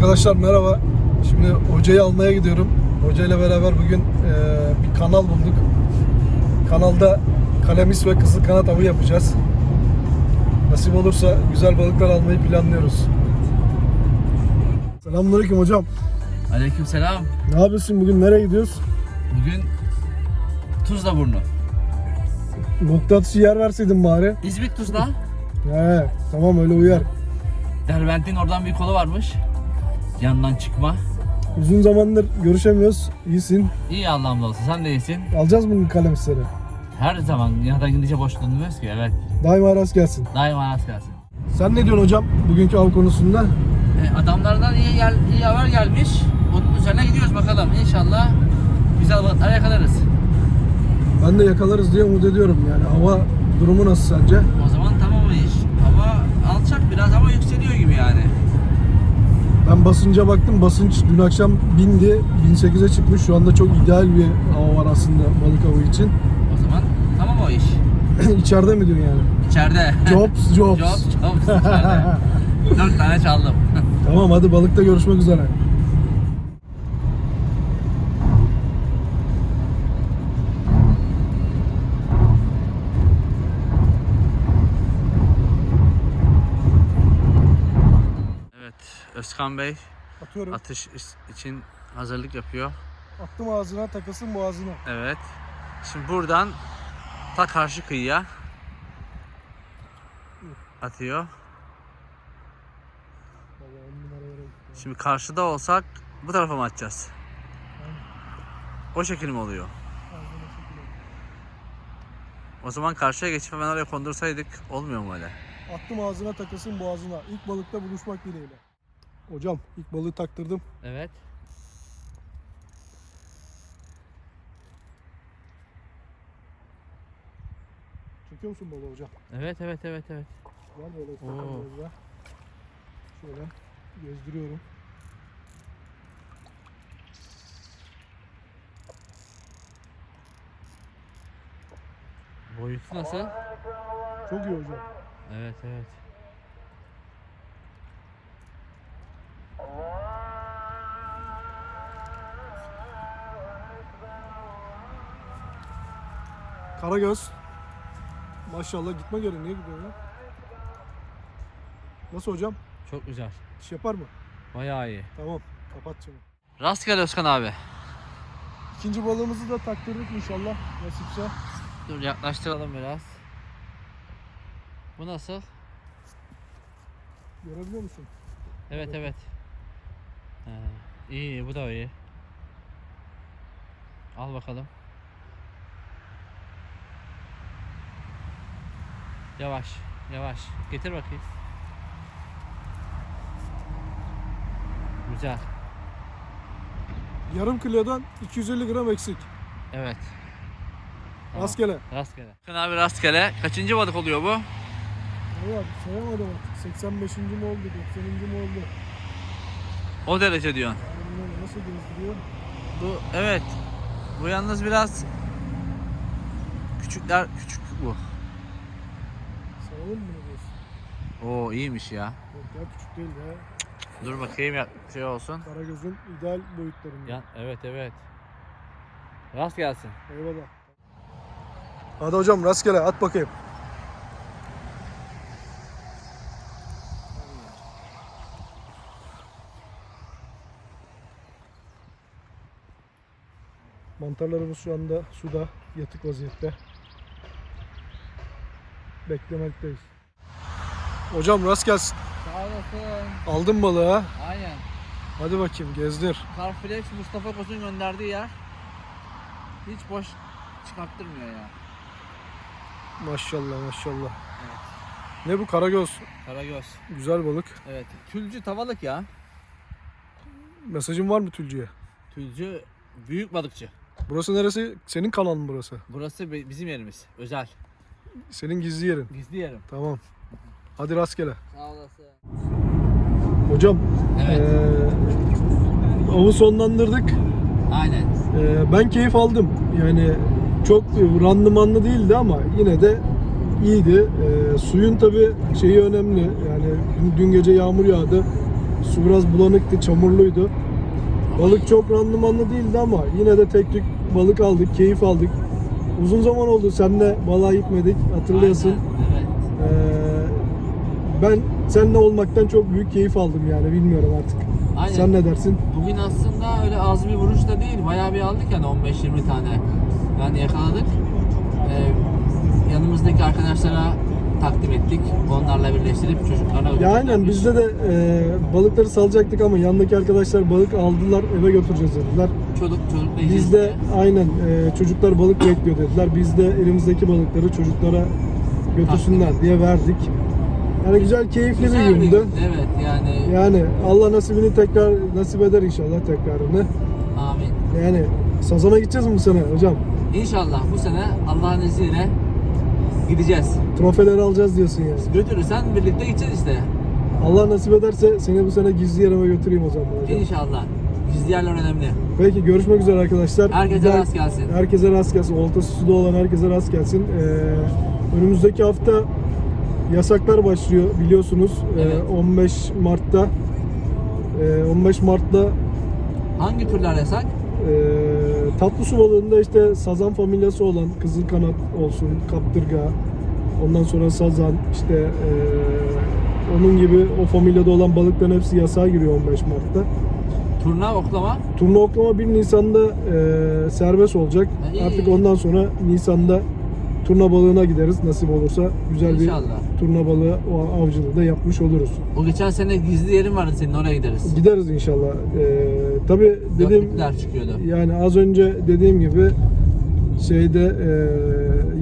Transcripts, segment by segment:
Arkadaşlar merhaba. Şimdi hocayı almaya gidiyorum. Hocayla beraber bugün e, bir kanal bulduk. Kanalda kalemis ve kızıl kanat avı yapacağız. Nasip olursa güzel balıklar almayı planlıyoruz. Selamünaleyküm hocam. Aleykümselam. Ne yapıyorsun bugün? Nereye gidiyoruz? Bugün Tuzla burnu. Nokta atışı yer verseydin bari. İzmit Tuzla. He, tamam öyle uyar. Derbent'in oradan bir kolu varmış. Yandan çıkma. Uzun zamandır görüşemiyoruz. İyisin. İyi Allah'ım olsun. Sen de iyisin. Alacağız bugün kalemisleri. Her zaman yandan gidince boş dönmüyoruz ki. Evet. Daima rast gelsin. Daima rast gelsin. Sen ne diyorsun hocam bugünkü av konusunda? E, adamlardan iyi, gel, iyi haber gelmiş. Onun üzerine gidiyoruz bakalım. İnşallah güzel balıklar yakalarız. Ben de yakalarız diye umut ediyorum yani. Hava durumu nasıl sence? O zaman tamam o iş. Hava alçak biraz ama yükseliyor gibi yani. Ben basınca baktım. Basınç dün akşam bindi. 1008'e çıkmış. Şu anda çok ideal bir hava var aslında balık avı için. O zaman tamam o iş. İçeride mi diyorsun yani? İçeride. Jobs, jobs. Jobs, jobs içeride. Dört tane çaldım. Tamam hadi balıkta görüşmek üzere. Evet, Özkan Bey Atıyorum. atış için hazırlık yapıyor. Attım ağzına takılsın boğazına. Evet. Şimdi buradan ta karşı kıyıya atıyor. Şimdi karşıda olsak bu tarafa mı atacağız? O şekil mi oluyor? O zaman karşıya geçip hemen oraya kondursaydık olmuyor mu öyle? Attım ağzına takılsın boğazına. İlk balıkta buluşmak dileğiyle. Hocam ilk balığı taktırdım. Evet. Çekiyor musun balığı hocam? Evet evet evet evet. Var Oo. ufak biraz. Şöyle gezdiriyorum. Boyutu nasıl? Çok iyi hocam. Evet evet. Karagöz. Maşallah gitme göre niye gidiyor ya? Nasıl hocam? Çok güzel. İş yapar mı? Bayağı iyi. Tamam. Kapat şimdi. Rastgele Özkan abi. İkinci balığımızı da taktırdık inşallah nasipse. Dur yaklaştıralım biraz. Bu nasıl? Görebiliyor musun? Evet evet. Ha, iyi iyi bu da iyi. Al bakalım. Yavaş yavaş. Getir bakayım. Güzel. Yarım kilodan 250 gram eksik. Evet. Tamam. Rastgele. Rastgele. Bakın abi rastgele. Kaçıncı balık oluyor bu? Valla sayamadım artık. 85. mi oldu, 90. mi oldu? O derece diyorsun. Bilmiyorum nasıl gezdiriyor. Bu evet. Bu yalnız biraz küçükler küçük bu. Mı bunu diyorsun? Oo iyiymiş ya. Yok ya küçük değil ya. Dur bakayım ya şey olsun. Karagöz'ün ideal boyutlarında. Ya evet evet. Rast gelsin. Eyvallah. Hadi hocam rastgele at bakayım. Mantarlarımız şu anda suda yatık vaziyette. Beklemekteyiz. Hocam rast gelsin. Sağ olasın. Aldın balığı ha. Aynen. Hadi bakayım gezdir. Carflex Mustafa Koz'un gönderdiği yer. Hiç boş çıkarttırmıyor ya. Maşallah maşallah. Evet. Ne bu karagöz? Karagöz. Güzel balık. Evet. Tülcü tavalık ya. Mesajın var mı Tülcü'ye? Tülcü büyük balıkçı. Burası neresi? Senin kanalın burası. Burası bi- bizim yerimiz. Özel. Senin gizli yerin. Gizli yerim. Tamam. Hadi rastgele. Sağ olasın. Hocam Evet. eee avı sonlandırdık. Aynen. Eee, ben keyif aldım. Yani çok randımanlı değildi ama yine de iyiydi. Eee, suyun tabi şeyi önemli. Yani dün- dün gece yağmur yağdı. Su biraz bulanıktı, çamurluydu. Balık çok randımanlı değildi ama yine de tek tük balık aldık, keyif aldık. Uzun zaman oldu seninle balığa gitmedik hatırlıyorsun. Aynen, Evet. Ee, ben seninle olmaktan çok büyük keyif aldım yani bilmiyorum artık. Aynen. Sen ne dersin? Bugün aslında öyle az bir vuruş da değil. Bayağı bir aldık yani 15-20 tane. Yani yakaladık. Ee, yanımızdaki arkadaşlara takdim ettik. Onlarla birleştirip çocuklarla Ya aynen bizde de e, balıkları salacaktık ama yanındaki arkadaşlar balık aldılar eve götüreceğiz dediler. çocuk yiyeceğiz Biz de diye. aynen e, çocuklar balık bekliyor dediler. Biz de elimizdeki balıkları çocuklara götürsünler diye verdik. Yani güzel, keyifli Güzel bir gündü. gün. Evet yani. Yani Allah nasibini tekrar nasip eder inşallah tekrarını. Amin. Yani Sazan'a gideceğiz mi bu sene hocam? İnşallah bu sene Allah'ın izniyle gideceğiz. Trofeleri alacağız diyorsun yani. Götürürsen birlikte gideceğiz işte. Allah nasip ederse seni bu sene gizli yerime götüreyim o zaman hocam. İnşallah. Gizli yerler önemli. Peki görüşmek üzere arkadaşlar. Herkese daha- rast gelsin. Herkese rast gelsin. Oltası suda olan herkese rast gelsin. Ee, önümüzdeki hafta yasaklar başlıyor biliyorsunuz. Ee, Evet. 15 Mart'ta ee, 15 Mart'ta Hangi türler yasak? ee, tatlı su balığında işte sazan familyası olan kızıl kanat olsun, kaptırga, ondan sonra sazan işte ee, onun gibi o familyada olan balıkların hepsi yasağa giriyor 15 Mart'ta. Turna, oklama. Turna oklama 1 Nisan'da e, serbest olacak. İyi, Artık iyi. ondan sonra Nisan'da turna balığına gideriz nasip olursa. Güzel İnşallah. bir turna balığı o avcılığı da yapmış oluruz. O geçen sene gizli yerin vardı senin oraya gideriz. Gideriz inşallah. E, tabii dediğim Dörtlükler çıkıyordu. yani az önce dediğim gibi şeyde e,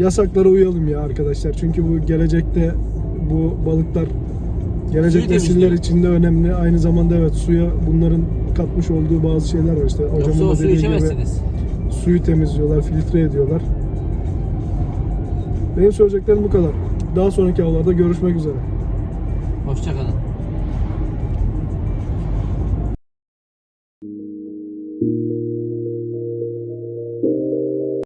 yasaklara uyalım ya arkadaşlar. Çünkü bu gelecekte bu balıklar gelecek Suyu nesiller temizliyor. için de önemli. Aynı zamanda evet suya bunların katmış olduğu bazı şeyler var işte. Yoksa Hocamın o da suyu dediği gibi içemezsiniz. suyu temizliyorlar, filtre ediyorlar. Benim söyleyeceklerim bu kadar. Daha sonraki avlarda görüşmek üzere. Hoşçakalın.